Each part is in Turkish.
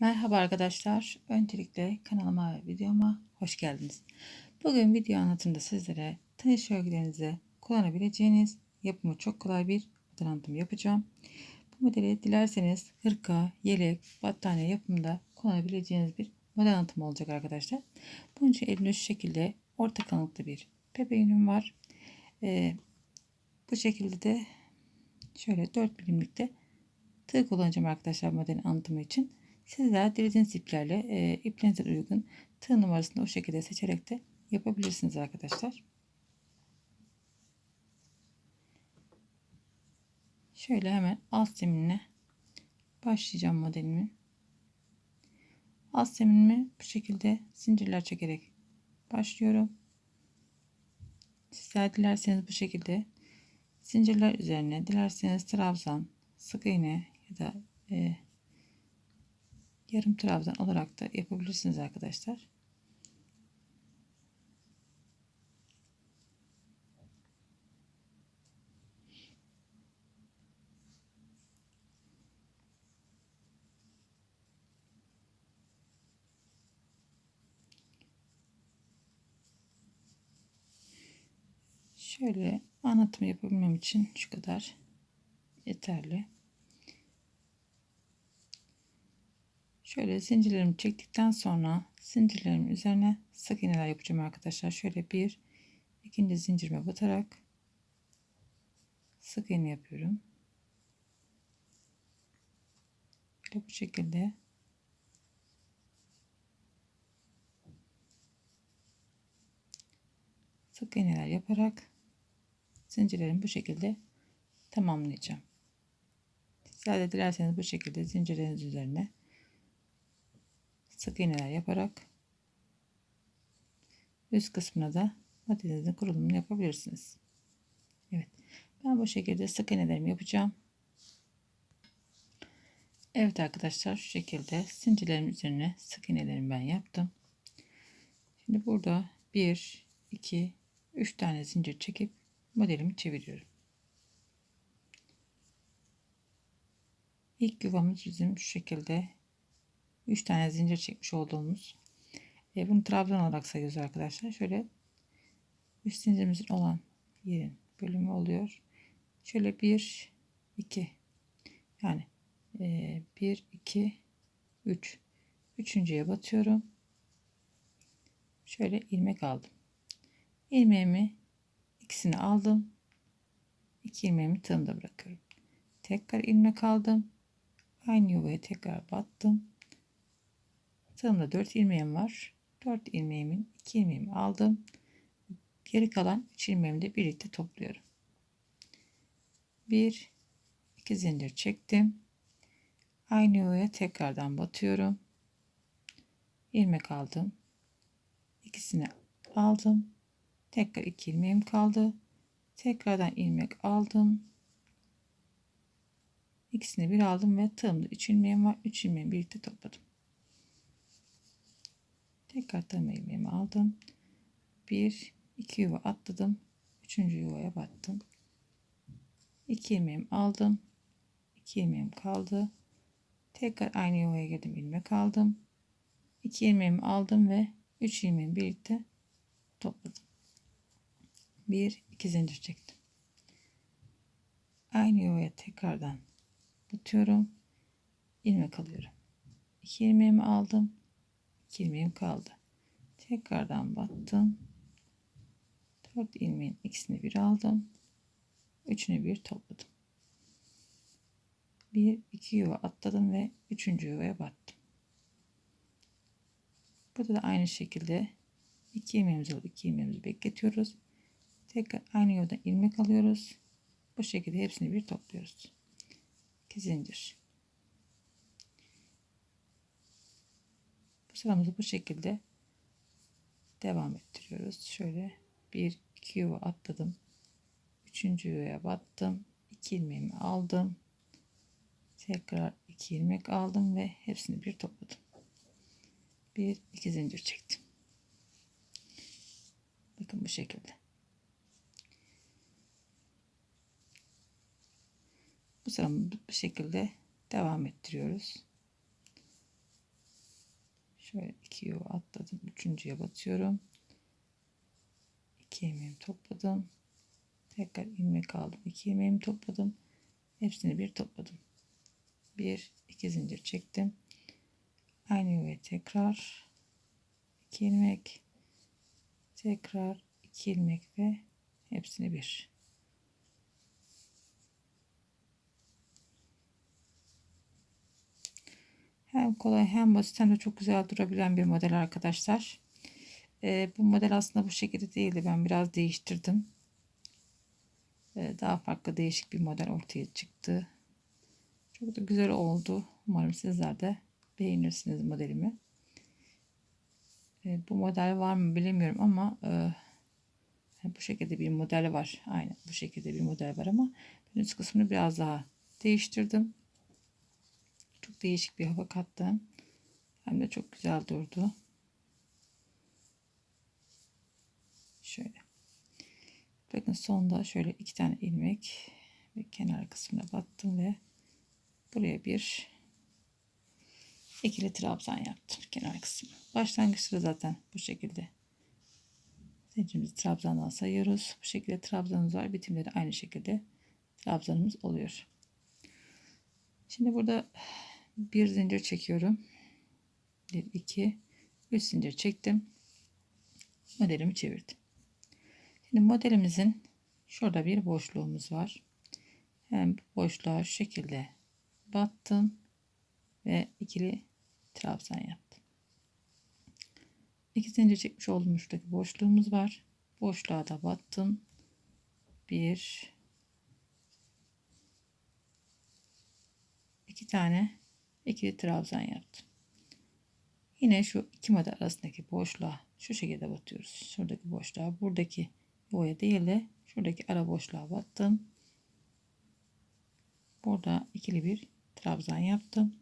Merhaba arkadaşlar. Öncelikle kanalıma ve videoma hoş geldiniz. Bugün video anlatımda sizlere tenis örgülerinize kullanabileceğiniz yapımı çok kolay bir model yapacağım. Bu modeli dilerseniz hırka, yelek, battaniye yapımında kullanabileceğiniz bir model anlatımı olacak arkadaşlar. Bunun için elimde şu şekilde orta kalınlıkta bir pepe yünüm var. Ee, bu şekilde de şöyle 4 milimlikte tığ kullanacağım arkadaşlar modelin anlatımı için. Sizler dilediğiniz iplerle e, iplerinize uygun tığ numarasını o şekilde seçerek de yapabilirsiniz arkadaşlar. Şöyle hemen alt zeminine başlayacağım modelimin. Alt zeminimi bu şekilde zincirler çekerek başlıyorum. Sizler dilerseniz bu şekilde zincirler üzerine dilerseniz trabzan, sık iğne ya da e, yarım trabzan olarak da yapabilirsiniz arkadaşlar. Şöyle anlatım yapabilmem için şu kadar yeterli. Şöyle zincirlerimi çektikten sonra zincirlerimin üzerine sık iğneler yapacağım arkadaşlar. Şöyle bir ikinci zincirime batarak sık iğne yapıyorum. Böyle bu şekilde sık iğneler yaparak zincirlerimi bu şekilde tamamlayacağım. Sizler de dilerseniz bu şekilde zincirleriniz üzerine sık iğneler yaparak üst kısmına da modelinizin kurulumunu yapabilirsiniz. Evet. Ben bu şekilde sık iğnelerimi yapacağım. Evet arkadaşlar şu şekilde zincirlerim üzerine sık iğnelerimi ben yaptım. Şimdi burada 1 2 3 tane zincir çekip modelimi çeviriyorum. İlk yuvamız bizim şu şekilde 3 tane zincir çekmiş olduğumuz e, bunu trabzan olarak sayıyoruz arkadaşlar. Şöyle üst zincirimizin olan yerin bölümü oluyor. Şöyle 1 2 yani e, 1 2 3 üçüncüye batıyorum. Şöyle ilmek aldım. İlmeğimi ikisini aldım. İki ilmeğimi tığımda bırakıyorum. Tekrar ilmek aldım. Aynı yuvaya tekrar battım. Tığımda 4 ilmeğim var. 4 ilmeğimin 2 ilmeğimi aldım. Geri kalan 3 ilmeğimi de birlikte topluyorum. 1 2 zincir çektim. Aynı yuvaya tekrardan batıyorum. ilmek aldım. İkisini aldım. Tekrar 2 ilmeğim kaldı. Tekrardan ilmek aldım. İkisini bir aldım ve tığımda 3 ilmeğim var. 3 ilmeğimi birlikte topladım. Tekrar tığım ilmeğimi aldım. Bir, iki yuva atladım. Üçüncü yuvaya battım. İki ilmeğimi aldım. İki ilmeğim kaldı. Tekrar aynı yuvaya girdim. ilmek aldım. İki ilmeğimi aldım ve üç ilmeğimi birlikte topladım. Bir, iki zincir çektim. Aynı yuvaya tekrardan batıyorum. ilmek alıyorum. İki ilmeğimi aldım. 2 ilmeğim kaldı. Tekrardan battım. 4 ilmeğin ikisini bir aldım. Üçünü bir topladım. Bir iki yuva atladım ve üçüncü yuvaya battım. Burada da aynı şekilde iki ilmeğimizi alıp iki ilmeğimizi bekletiyoruz. Tekrar aynı yuvadan ilmek alıyoruz. Bu şekilde hepsini bir topluyoruz. 2 zincir. Sıramızı bu şekilde devam ettiriyoruz. Şöyle bir iki yuva atladım. Üçüncü yuvaya battım. iki ilmeğimi aldım. Tekrar iki ilmek aldım ve hepsini bir topladım. Bir iki zincir çektim. Bakın bu şekilde. Bu sıramızı bu şekilde devam ettiriyoruz. Şöyle iki yuva atladım. Üçüncüye batıyorum. İki ilmeğimi topladım. Tekrar ilmek aldım. iki ilmeğimi topladım. Hepsini bir topladım. Bir, iki zincir çektim. Aynı yuvaya tekrar iki ilmek tekrar iki ilmek ve hepsini bir. Hem kolay hem basit hem de çok güzel durabilen bir model arkadaşlar. Ee, bu model aslında bu şekilde değildi. Ben biraz değiştirdim. Ee, daha farklı değişik bir model ortaya çıktı. Çok da güzel oldu. Umarım sizler de beğenirsiniz modelimi. Ee, bu model var mı bilmiyorum ama e, bu şekilde bir model var. Aynen bu şekilde bir model var ama üst kısmını biraz daha değiştirdim. Çok değişik bir hava kattım. Hem de çok güzel durdu. Şöyle. Bakın sonda şöyle iki tane ilmek ve kenar kısmına battım ve buraya bir ikili trabzan yaptım kenar kısmı. Başlangıçta zaten bu şekilde zincirimizi trabzandan sayıyoruz. Bu şekilde trabzanımız var. Bitimleri aynı şekilde trabzanımız oluyor. Şimdi burada bir zincir çekiyorum. 1 2 3 zincir çektim. Modelimi çevirdim. Şimdi modelimizin şurada bir boşluğumuz var. Hem boşluğa şu şekilde battım ve ikili trabzan yaptım. İki zincir çekmiş olduğum şuradaki boşluğumuz var. Boşluğa da battım. Bir iki tane ikili trabzan yaptım. Yine şu iki model arasındaki boşluğa şu şekilde batıyoruz. Şuradaki boşluğa buradaki boya değil de şuradaki ara boşluğa battım. Burada ikili bir trabzan yaptım.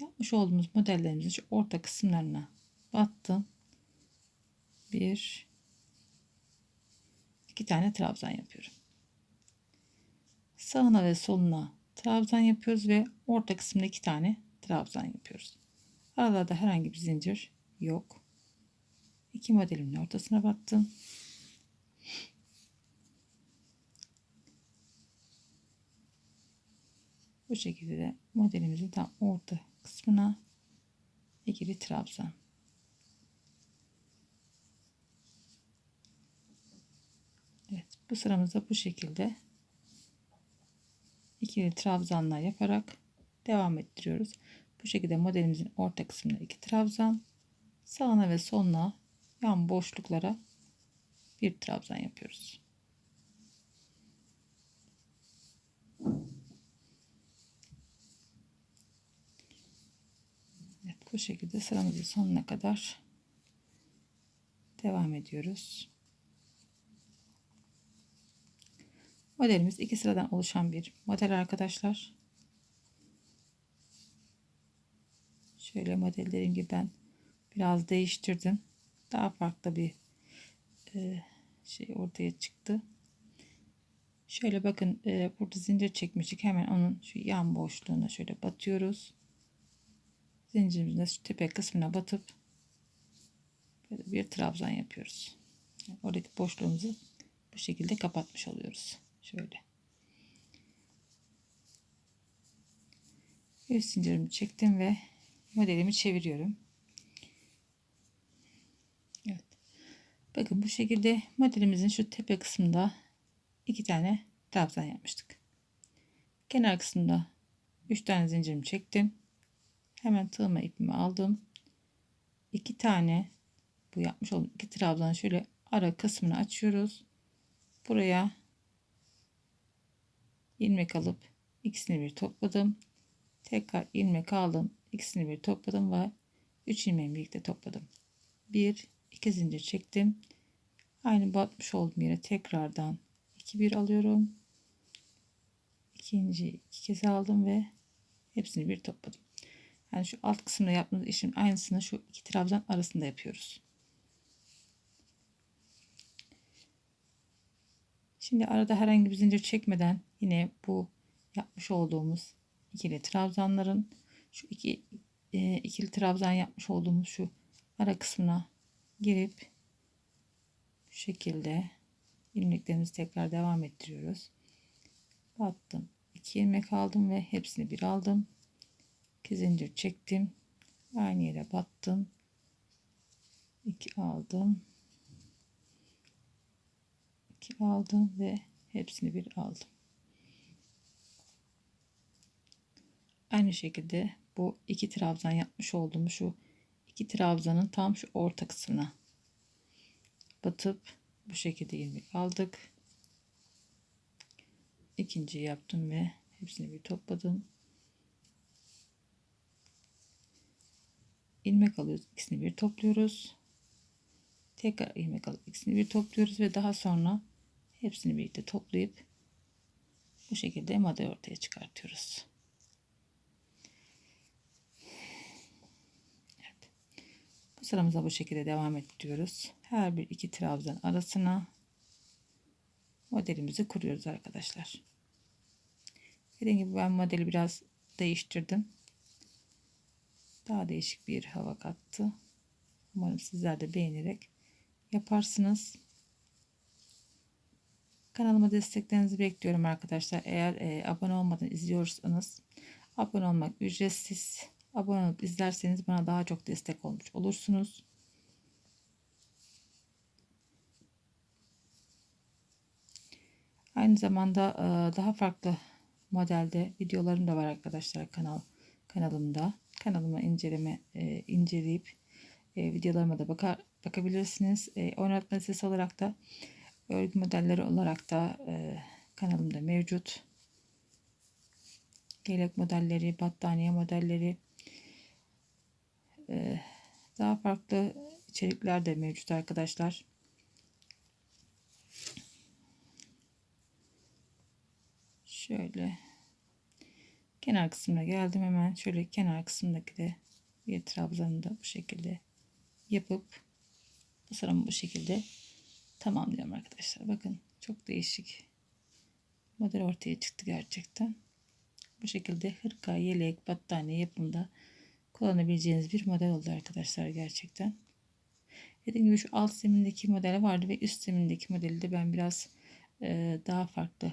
Yapmış olduğumuz modellerimizin şu orta kısımlarına battım. Bir iki tane trabzan yapıyorum. Sağına ve soluna trabzan yapıyoruz ve orta kısmında iki tane trabzan yapıyoruz. Aralarda herhangi bir zincir yok. İki modelimin ortasına battım. Bu şekilde de modelimizin tam orta kısmına ikili trabzan. Evet, bu sıramızda bu şekilde ikili trabzanlar yaparak devam ettiriyoruz. Bu şekilde modelimizin orta kısmına iki trabzan, sağına ve soluna yan boşluklara bir trabzan yapıyoruz. Evet, bu şekilde sıramızın sonuna kadar devam ediyoruz. Modelimiz iki sıradan oluşan bir model arkadaşlar. Şöyle modellerim gibi ben biraz değiştirdim. Daha farklı bir e, şey ortaya çıktı. Şöyle bakın e, burada zincir çekmiştik. Hemen onun şu yan boşluğuna şöyle batıyoruz. Zincirimizin şu tepe kısmına batıp böyle bir trabzan yapıyoruz. Oradaki boşluğumuzu bu şekilde kapatmış oluyoruz. Şöyle. Üst zincirimi çektim ve modelimi çeviriyorum. Evet. Bakın bu şekilde modelimizin şu tepe kısmında iki tane trabzan yapmıştık. Kenar kısmında üç tane zincirimi çektim. Hemen tığıma ipimi aldım. İki tane bu yapmış olduğum iki trabzan şöyle ara kısmını açıyoruz. Buraya ilmek alıp ikisini bir topladım. Tekrar ilmek aldım. ikisini bir topladım ve 3 ilmeğimi birlikte topladım. 1 2 zincir çektim. Aynı batmış olduğum yere tekrardan 2 bir alıyorum. İkinci iki kez aldım ve hepsini bir topladım. Yani şu alt kısımda yaptığımız işin aynısını şu iki trabzan arasında yapıyoruz. Şimdi arada herhangi bir zincir çekmeden yine bu yapmış olduğumuz ikili trabzanların şu iki e, ikili trabzan yapmış olduğumuz şu ara kısmına girip bu şekilde ilmeklerimizi tekrar devam ettiriyoruz. Battım. 2 ilmek aldım ve hepsini bir aldım. 2 zincir çektim. Aynı yere battım. 2 aldım. 2 aldım ve hepsini bir aldım. Aynı şekilde bu iki trabzan yapmış olduğum şu iki trabzanın tam şu orta kısmına batıp bu şekilde ilmek aldık. İkinciyi yaptım ve hepsini bir topladım. ilmek alıyoruz. ikisini bir topluyoruz. Tekrar ilmek alıp ikisini bir topluyoruz ve daha sonra hepsini birlikte toplayıp bu şekilde model ortaya çıkartıyoruz. Evet. Bu sıramıza bu şekilde devam ettiriyoruz. Her bir iki trabzan arasına modelimizi kuruyoruz arkadaşlar. Dediğim gibi ben modeli biraz değiştirdim. Daha değişik bir hava kattı. Umarım sizler de beğenerek yaparsınız. Kanalıma desteklerinizi bekliyorum arkadaşlar. Eğer e, abone olmadan izliyorsanız abone olmak ücretsiz. Abone olup izlerseniz bana daha çok destek olmuş olursunuz. Aynı zamanda e, daha farklı modelde videolarım da var arkadaşlar kanal kanalımda. Kanalıma inceleme e, inceleyip e, videolarıma da bakar, bakabilirsiniz. E, oynatma sesi olarak da örgü modelleri olarak da e, kanalımda mevcut. Yelek modelleri, battaniye modelleri, e, daha farklı içerikler de mevcut arkadaşlar. Şöyle kenar kısmına geldim hemen şöyle kenar kısmındaki de bir trabzanı da bu şekilde yapıp bu sıramı bu şekilde tamamlıyorum arkadaşlar bakın çok değişik model ortaya çıktı gerçekten bu şekilde hırka yelek battaniye yapımında kullanabileceğiniz bir model oldu arkadaşlar gerçekten dediğim gibi şu alt zemindeki modeli vardı ve üst zemindeki modeli de ben biraz e, daha farklı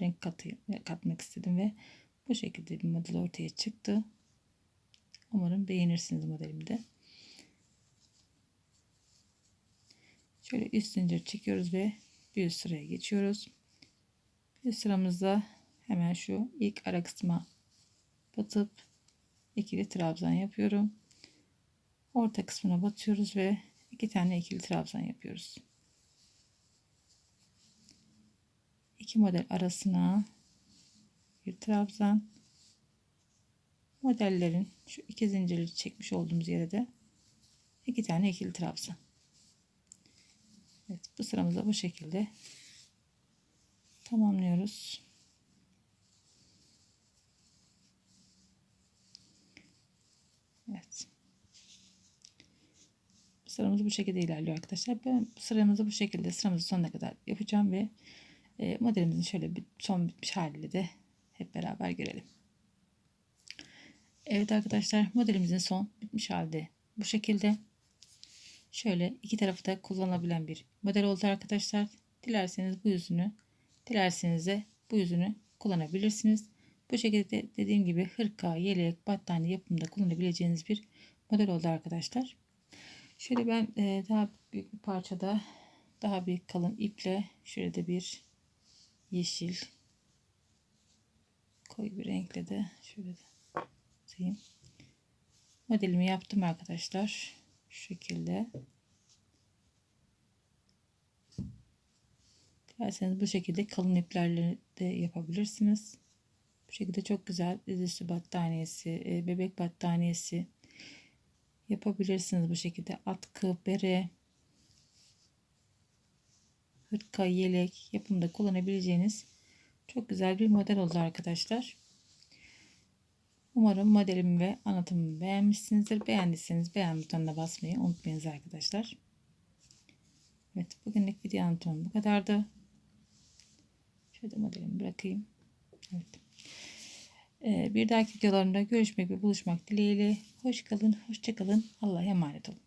renk katı, katmak istedim ve bu şekilde bir model ortaya çıktı. Umarım beğenirsiniz modelimde. Şöyle üst zincir çekiyoruz ve bir sıraya geçiyoruz. Bir sıramızda hemen şu ilk ara kısma batıp ikili trabzan yapıyorum. Orta kısmına batıyoruz ve iki tane ikili trabzan yapıyoruz. İki model arasına bir trabzan modellerin şu iki zincirli çekmiş olduğumuz yere de iki tane ikili trabzan. Evet bu sıramızda bu şekilde tamamlıyoruz. Evet. Sıramız bu şekilde ilerliyor arkadaşlar. Ben sıramızı bu şekilde sıramızı sonuna kadar yapacağım ve e, modelimizin şöyle bir son bitmiş haliyle de hep beraber görelim. Evet arkadaşlar modelimizin son bitmiş halde bu şekilde. Şöyle iki tarafı da kullanılabilen bir model oldu arkadaşlar. Dilerseniz bu yüzünü, dilerseniz de bu yüzünü kullanabilirsiniz. Bu şekilde dediğim gibi hırka, yelek, battaniye yapımında kullanabileceğiniz bir model oldu arkadaşlar. Şöyle ben e, daha büyük bir parçada daha bir kalın iple de bir yeşil koyu bir renkle de şöyle de. Modelimi yaptım arkadaşlar. Şu şekilde. Dilerseniz bu şekilde kalın iplerle de yapabilirsiniz. Bu şekilde çok güzel dizüstü battaniyesi, e, bebek battaniyesi yapabilirsiniz bu şekilde. Atkı, bere, hırka, yelek yapımında kullanabileceğiniz çok güzel bir model oldu arkadaşlar. Umarım modelimi ve anlatımımı beğenmişsinizdir. Beğendiyseniz beğen butonuna basmayı unutmayınız arkadaşlar. Evet bugünlük video anlatımım bu kadardı. Şöyle modelimi bırakayım. Evet. Ee, bir dahaki videolarımda görüşmek ve buluşmak dileğiyle. Hoş kalın, hoşça kalın. Allah'a emanet olun.